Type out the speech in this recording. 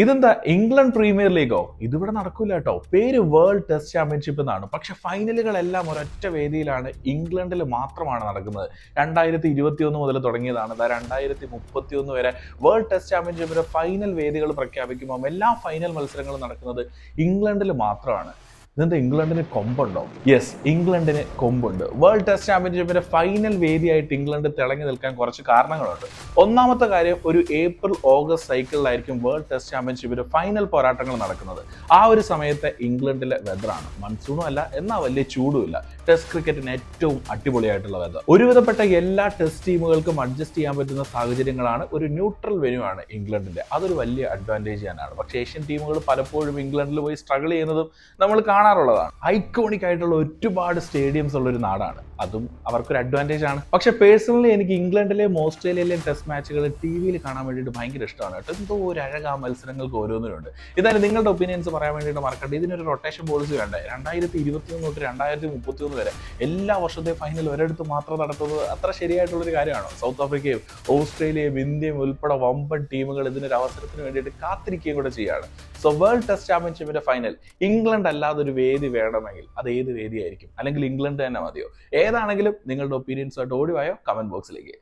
ഇതെന്താ? England premier ലീഗോ? ഇതിവിടെ നടക്കില്ല കേട്ടോ. പേര് വേൾഡ് ടെസ്റ്റ് ചാമ്പ്യൻഷിപ്പ് എന്നാണ്. പക്ഷെ ഫൈനലുകളെല്ലാം ഒരൊറ്റ വേദിയിലാണ് ഇംഗ്ലണ്ടിൽ മാത്രമാണ് നടക്കുന്നത്. രണ്ടായിരത്തി ഇരുപത്തി ഒന്ന് മുതൽ തുടങ്ങിയതാണ്. അതായത് രണ്ടായിരത്തി മുപ്പത്തി ഒന്ന് വരെ വേൾഡ് ടെസ്റ്റ് ചാമ്പ്യൻഷിപ്പിന്റെ ഫൈനൽ വേദികൾ പ്രഖ്യാപിക്കുമ്പോൾ എല്ലാ ഫൈനൽ മത്സരങ്ങളും നടക്കുന്നത് ഇംഗ്ലണ്ടിൽ മാത്രമാണ്. ഇതെന്താ ഇംഗ്ലണ്ടിന് കൊമ്പുണ്ടോ? യെസ് ഇംഗ്ലണ്ടിന് കൊമ്പുണ്ട്. വേൾഡ് ടെസ്റ്റ് ചാമ്പ്യൻഷിപ്പിന്റെ ഫൈനൽ വേദിയായിട്ട് ഇംഗ്ലണ്ട് തിളങ്ങി നിൽക്കാൻ കുറച്ച് കാരണങ്ങളുണ്ട്. ഒന്നാമത്തെ കാര്യം ഒരു ഏപ്രിൽ ഓഗസ്റ്റ് സൈക്കിളിലായിരിക്കും വേൾഡ് ടെസ്റ്റ് ചാമ്പ്യൻഷിപ്പിന്റെ ഫൈനൽ പോരാട്ടങ്ങൾ നടക്കുന്നത്. ആ ഒരു സമയത്തെ ഇംഗ്ലണ്ടിലെ വെതറാണ് മൺസൂണും അല്ല എന്നാൽ വലിയ ചൂടുമില്ല ടെസ്റ്റ് ക്രിക്കറ്റിന് ഏറ്റവും അടിപൊളിയായിട്ടുള്ള വെതർ ഒരുവിധപ്പെട്ട എല്ലാ ടെസ്റ്റ് ടീമുകൾക്കും അഡ്ജസ്റ്റ് ചെയ്യാൻ പറ്റുന്ന സാഹചര്യങ്ങളാണ്. ഒരു ന്യൂട്രൽ വെന്യൂ ആണ് ഇംഗ്ലണ്ടിന്റെ. അതൊരു വലിയ അഡ്വാന്റേജ് തന്നെയാണ്. പക്ഷേ ഏഷ്യൻ ടീമുകൾ പലപ്പോഴും ഇംഗ്ലണ്ടിൽ പോയി സ്ട്രഗിൾ ചെയ്യുന്നതും നമ്മൾ കാണാറുള്ളതാണ്. ഐക്കോണിക് ആയിട്ടുള്ള ഒരുപാട് സ്റ്റേഡിയംസ് ഉള്ള ഒരു നാടാണ്. അതും അവർക്കൊരു അഡ്വാന്റേജ് ആണ്. പക്ഷേ പേഴ്സണലി എനിക്ക് ഇംഗ്ലണ്ടിലെയും ഓസ്ട്രേലിയയിലെയും ടെസ്റ്റ് മാച്ചുകൾ ടി വിയിൽ കാണാൻ വേണ്ടിയിട്ട് ഭയങ്കര ഇഷ്ടമാണ് കേട്ടോ. എന്തോ ഒരു അഴക മത്സരങ്ങൾക്ക് ഓരോന്നിനുണ്ട് ഇതായാലും നിങ്ങളുടെ ഒപ്പീനിയൻസ് പറയാൻ വേണ്ടിയിട്ട് മറക്കണ്ട. ഇതിനൊരു റൊട്ടേഷൻ പോളിസി വേണ്ട? രണ്ടായിരത്തി ഇരുപത്തി ഒന്ന് തൊട്ട് രണ്ടായിരത്തി മുപ്പത്തി ഒന്ന് വരെ എല്ലാ വർഷത്തെ ഫൈനൽ ഒരിടത്ത് മാത്രം നടത്തുന്നത് അത്ര ശരിയായിട്ടുള്ളൊരു കാര്യമാണോ? സൗത്ത് ആഫ്രിക്കയും ഓസ്ട്രേലിയയും ഇന്ത്യയും ഉൾപ്പെടെ വമ്പൻ ടീമുകൾ ഇതിനൊരു അവസരത്തിന് വേണ്ടിയിട്ട് കാത്തിരിക്കുകയും കൂടെ ചെയ്യുകയാണ്. സോ വേൾഡ് ടെസ്റ്റ് ചാമ്പ്യൻഷിപ്പിന്റെ ഫൈനൽ ഇംഗ്ലണ്ട് അല്ലാതെ ഒരു വേദി വേണമെങ്കിൽ അത് ഏത് വേദിയായിരിക്കും? അല്ലെങ്കിൽ ഇംഗ്ലണ്ട് തന്നെ മതിയോ? ഏതാണെങ്കിലും നിങ്ങളുടെ ഒപ്പീനിയൻസ് ആയിട്ട് ഓടിവായോ കമന്റ് ബോക്സിലേക്ക്